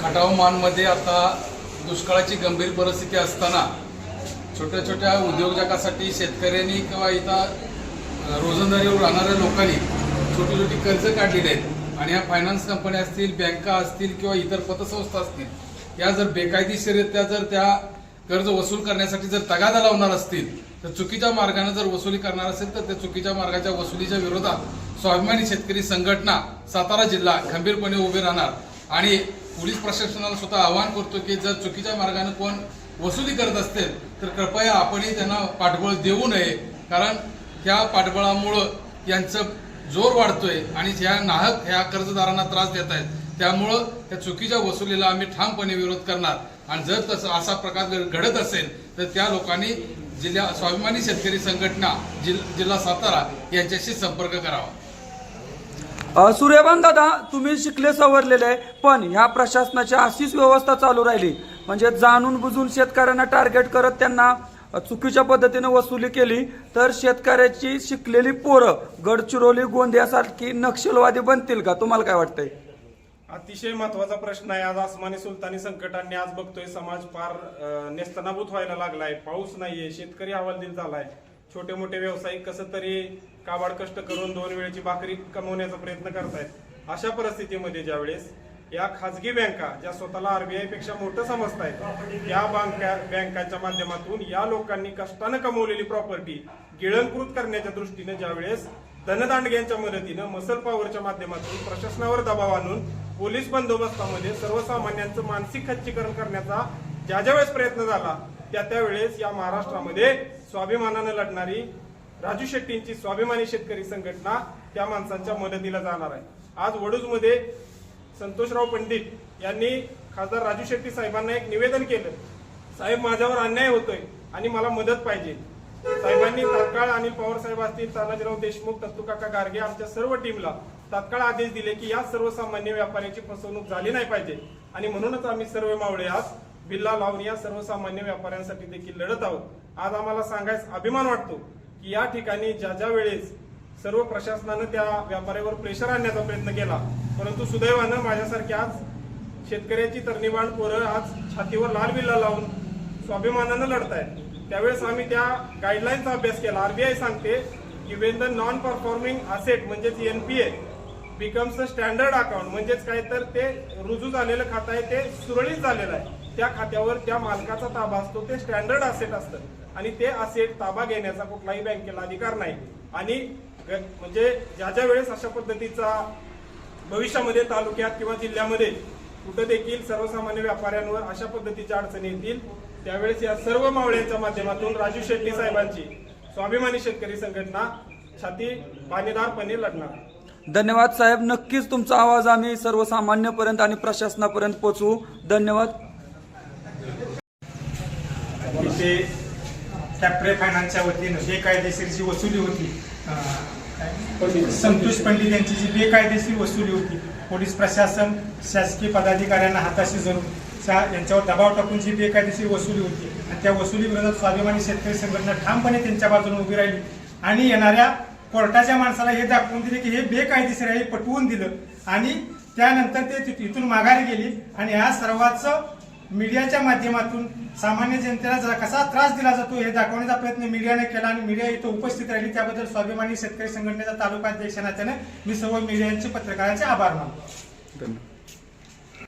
खटाव मानमध्ये आता दुष्काळाची गंभीर परिस्थिती असताना छोट्या छोट्या उद्योजकासाठी शेतकऱ्यांनी किंवा इथं रोजंदारीवर राहणाऱ्या लोकांनी छोटी छोटी कर्ज काढलेली आहेत. आणि ह्या फायनान्स कंपन्या असतील बँका असतील किंवा इतर पतसंस्था असतील या जर बेकायदेशीररित्या जर त्या कर्ज वसूल करण्यासाठी जर तगादा लावणार असतील तर चुकीच्या मार्गाने जर वसुली करणार असेल तर त्या चुकीच्या मार्गाच्या वसुलीच्या विरोधात स्वाभिमानी शेतकरी संघटना सातारा जिल्हा खंबीरपणे उभे राहणार. आणि पोलीस प्रशासनाला स्वतः आवाहन करतो की जर चुकीच्या मार्गाने कोण वसुली करत असतील तर कृपया आपणही त्यांना पाठबळ देऊ नये. कारण त्या पाठबळामुळं यांचं जोर वाढतोय आणि ह्या नाहक ह्या कर्जदारांना त्रास देत आहेत. त्यामुळं त्या चुकीच्या वसुलीला आम्ही ठामपणे विरोध करणार. आणि जर तसं असा प्रकार घडत असेल तर त्या लोकांनी जिल्हा स्वाभिमानी शेतकरी संघटना जिल्हा सातारा यांच्याशी संपर्क करावा. सूर्यभान दादा तुम्ही शिकले सवरलेले आहे पण ह्या प्रशासनाची अशीच व्यवस्था चालू राहिली. म्हणजे जाणून बुजून शेतकऱ्यांना टार्गेट करत त्यांना चुकीच्या पद्धतीने वसुली केली तर शेतकऱ्याची शिकलेली पोरं गडचिरोली गोंदियासारखी नक्षलवादी बनतील का? तुम्हाला काय वाटतंय? अतिशय महत्त्वाचा प्रश्न आहे. आज आसमानी सुलतानी संकटांनी आज बघतोय समाज फार नेस्तनाभूत व्हायला लागलाय. पाऊस नाहीये शेतकरी हवालदिल झालाय. छोटे मोठे व्यावसायिक कसं तरी काबाड कष्ट करून दोन वेळेची भाकरी कमवण्याचा प्रयत्न करतायत. अशा परिस्थितीमध्ये ज्यावेळेस या खाजगी बँका ज्या स्वतःला आरबीआयपेक्षा मोठं समजतायत या बँका बँकांच्या माध्यमातून या लोकांनी कष्टानं कमवलेली प्रॉपर्टी गिळंकृत करण्याच्या दृष्टीनं ज्यावेळेस धनदांडग्यांच्या मदतीनं मसल पॉवरच्या माध्यमातून प्रशासनावर दबाव आणून पोलीस बंदोबस्तामध्ये सर्वसामान्यांचं मानसिक खच्चीकरण करण्याचा ज्या ज्या वेळेस प्रयत्न झाला त्या त्यावेळेस या महाराष्ट्रामध्ये स्वाभिमानानं लढणारी राजू शेट्टींची स्वाभिमानी शेतकरी संघटना त्या माणसांच्या मदतीला जाणार आहे. आज वडूजमध्ये संतोषराव पंडित यांनी खासदार राजू शेट्टी साहेबांना एक निवेदन केलं. साहेब माझ्यावर अन्याय होतोय आणि मला मदत पाहिजे. साहेबांनी तात्काळ अनिल पवार साहेब असतील तानाजीराव देशमुख दत्तूकाका गार्गे आमच्या सर्व टीमला तात्काळ आदेश दिले की या सर्वसामान्य व्यापाऱ्याची फसवणूक झाली नाही पाहिजे. आणि म्हणूनच आम्ही सर्व मावळे आज बिल्ला लावून या सर्वसामान्य व्यापाऱ्यांसाठी देखील लढत आहोत. आज आम्हाला सांगायचं अभिमान वाटतो की या ठिकाणी ज्या ज्या वेळेस सर्व प्रशासनानं त्या व्यापाऱ्यावर प्रेशर आणण्याचा प्रयत्न केला परंतु सुदैवानं माझ्यासारख्या आज शेतकऱ्याची तरणीवाण पोरं आज छातीवर लाल बिल्ला लावून स्वाभिमानानं लढत आहेत त्यावेळेस आम्ही त्या गाईडलाईनचा अभ्यास केला. आरबीआय सांगते की when the non performing asset म्हणजेच NPA becomes a standard account म्हणजेच काय तर ते रुजू झालेलं खातं आहे ते सुरळीत झालेलं आहे. त्या खात्यावर त्या मालकाचा ताबा असतो ते स्टँडर्ड असेट असतं. आणि ते असेट ताबा घेण्याचा कुठलाही बँकेला अधिकार नाही. आणि म्हणजे ज्या ज्या वेळेस अशा पद्धतीचा भविष्यामध्ये तालुक्यात किंवा जिल्ह्यामध्ये कुठं देखील सर्वसामान्य व्यापाऱ्यांवर अशा पद्धतीच्या अडचणी येतील त्यावेळेस या सर्व मावळ्यांच्या माध्यमातून राजू शेट्टी साहेबांची स्वाभिमानी शेतकरी संघटना छाती पाणीदारपणे लढणार. धन्यवाद साहेब. नक्कीच तुमचा आवाज आम्ही सर्वसामान्यपर्यंत आणि प्रशासनापर्यंत पोचवू धन्यवाद. इथे कॅप्रे फायनान्सच्या वतीनं बेकायदेशीर जी वसुली होती संतोष पंडित यांची जी बेकायदेशीर वसुली होती पोलीस प्रशासन शासकीय पदाधिकाऱ्यांना हाताशी धरून यांच्यावर दबाव टाकून जी बेकायदेशीर वसुली होती आणि त्या वसुली विरोधात स्वाभिमानी शेतकरी संघटना ठामपणे त्यांच्या बाजूने उभी राहिली. आणि येणाऱ्या कोर्टाच्या माणसाला हे दाखवून दिले की हे बेकायदेशीर आहे हे पटवून दिलं. आणि त्यानंतर ते तिथ- इथून माघारी गेली. आणि या सर्वांचं मीडियाच्या माध्यमातून सामान्य जनतेला जरा कसा त्रास दिला जातो हे दाखवण्याचा प्रयत्न मीडियाने केला आणि मीडिया इथं उपस्थित राहिली. त्याबद्दल स्वाभिमानी शेतकरी संघटनेचा तालुका अध्यक्ष नात्याने मी सर्व मीडियांचे पत्रकारांचे आभार मानतो. धन्यवाद.